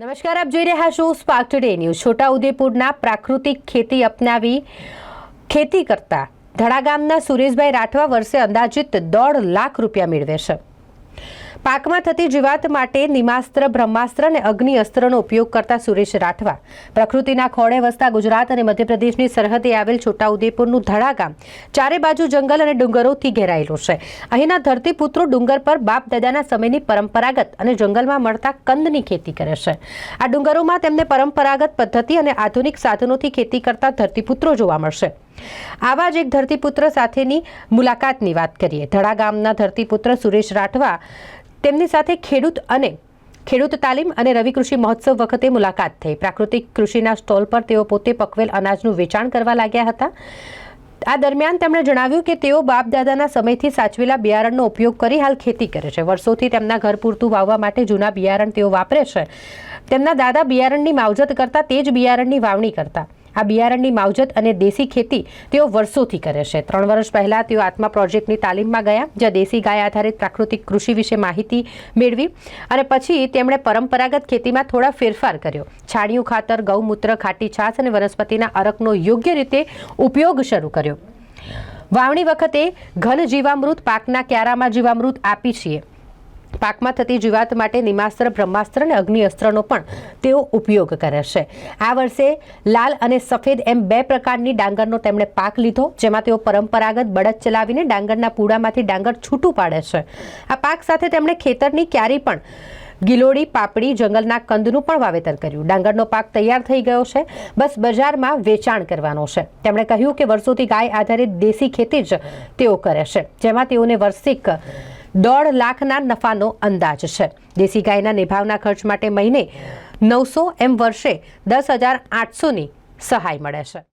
નમસ્કાર, આપ જોઈ રહ્યા છો સ્પાર્ક ટુડે ન્યૂઝ છોટાઉદેપુરના પ્રાકૃતિક ખેતી અપનાવી ખેતી કરતા ધડા ગામના સુરેશભાઈ રાઠવા વર્ષે અંદાજિત દોઢ લાખ રૂપિયા મેળવે છે. પાકમાં થતી જીવાત માટે નિમાસ્ત્ર, બ્રહ્માસ્ત્ર અને અગ્નિ અસ્ત્રનો ઉપયોગ કરતા સુરેશ રાઠવા. પ્રકૃતિના ખોળે વસતા ગુજરાત અને મધ્યપ્રદેશની સરહદે આવેલ છોટાઉદેપુરનું ધડા ગામ ચારે બાજુ જંગલ અને ડુંગરોથી ઘેરાયેલું છે. અહીંના ધરતીપુત્રો ડુંગર પર બાપ દાદાના સમયની પરંપરાગત અને જંગલમાં મળતા કંદની ખેતી કરે છે. આ ડુંગરોમાં તેમને પરંપરાગત પદ્ધતિ અને આધુનિક સાધનોથી ખેતી કરતા ધરતીપુત્રો જોવા મળશે. આવા જ એક ધરતીપુત્ર સાથેની મુલાકાતની વાત કરીએ. ધડા ગામના ધરતીપુત્ર સુરેશ રાઠવા તેમની સાથે ખેડૂત અને ખેડૂત તાલીમ અને રવિ કૃષિ મહોત્સવ વખતે મુલાકાત થઈ. પ્રાકૃતિક કૃષિના સ્ટોલ પર તેઓ પોતે પકવેલ અનાજનું વેચાણ કરવા લાગ્યા હતા. આ દરમિયાન તેમણે જણાવ્યું કે તેઓ બાપ દાદાના સમયથી સાચવેલા બિયારણનો ઉપયોગ કરી હાલ ખેતી કરે છે. વર્ષોથી તેમના ઘર પૂરતું વાવવા માટે જૂના બિયારણ તેઓ વાપરે છે. તેમના દાદા બિયારણની માવજત કરતા તે જ બિયારણની વાવણી કરતા. આ બિયારણની માવજત અને દેશી ખેતી તેઓ વર્ષોથી કરે છે. ત્રણ વર્ષ પહેલા તેઓ આત્મા પ્રોજેક્ટની તાલીમમાં ગયા, જ્યાં દેશી ગાય આધારિત પ્રાકૃતિક કૃષિ વિશે માહિતી મેળવી અને પછી તેમણે પરંપરાગત ખેતીમાં થોડા ફેરફાર કર્યો. છાણિયું ખાતર, ગૌમૂત્ર, ખાટી છાશ અને વનસ્પતિના અરકનો યોગ્ય રીતે ઉપયોગ શરૂ કર્યો. વાવણી વખતે ઘન જીવામૃત પાકના ક્યારામાં જીવામૃત આપી છીએ. પાકમાં થતી જીવાત માટે નિમાસ્ત્ર, બ્રહ્માસ્ત્ર અને અગ્નિ અસ્ત્રનો પણ તેઓ ઉપયોગ કરે છે. આ વર્ષે લાલ અને સફેદ એમ બે પ્રકારની ડાંગરનો તેમણે પાક લીધો, જેમાં તેઓ પરંપરાગત બળદ ચલાવીને ડાંગરના પૂડામાંથી ડાંગર છૂટું પાડે છે. આ પાક સાથે તેમણે ખેતરની ક્યારી પણ ગિલોડી, પાપડી, જંગલના કંદનું પણ વાવેતર કર્યું. ડાંગરનો પાક તૈયાર થઈ ગયો છે, બસ બજારમાં વેચાણ કરવાનો છે. તેમણે કહ્યું કે વર્ષોથી ગાય આધારિત દેશી ખેતી જ તેઓ કરે છે, જેમાં તેઓને વર્ષિક દોઢ લાખના નફાનો અંદાજ છે. દેશી ગાયના નિભાવના ખર્ચ માટે મહિને નવસો એમ વર્ષે દસ હજાર આઠસોની સહાય મળે છે.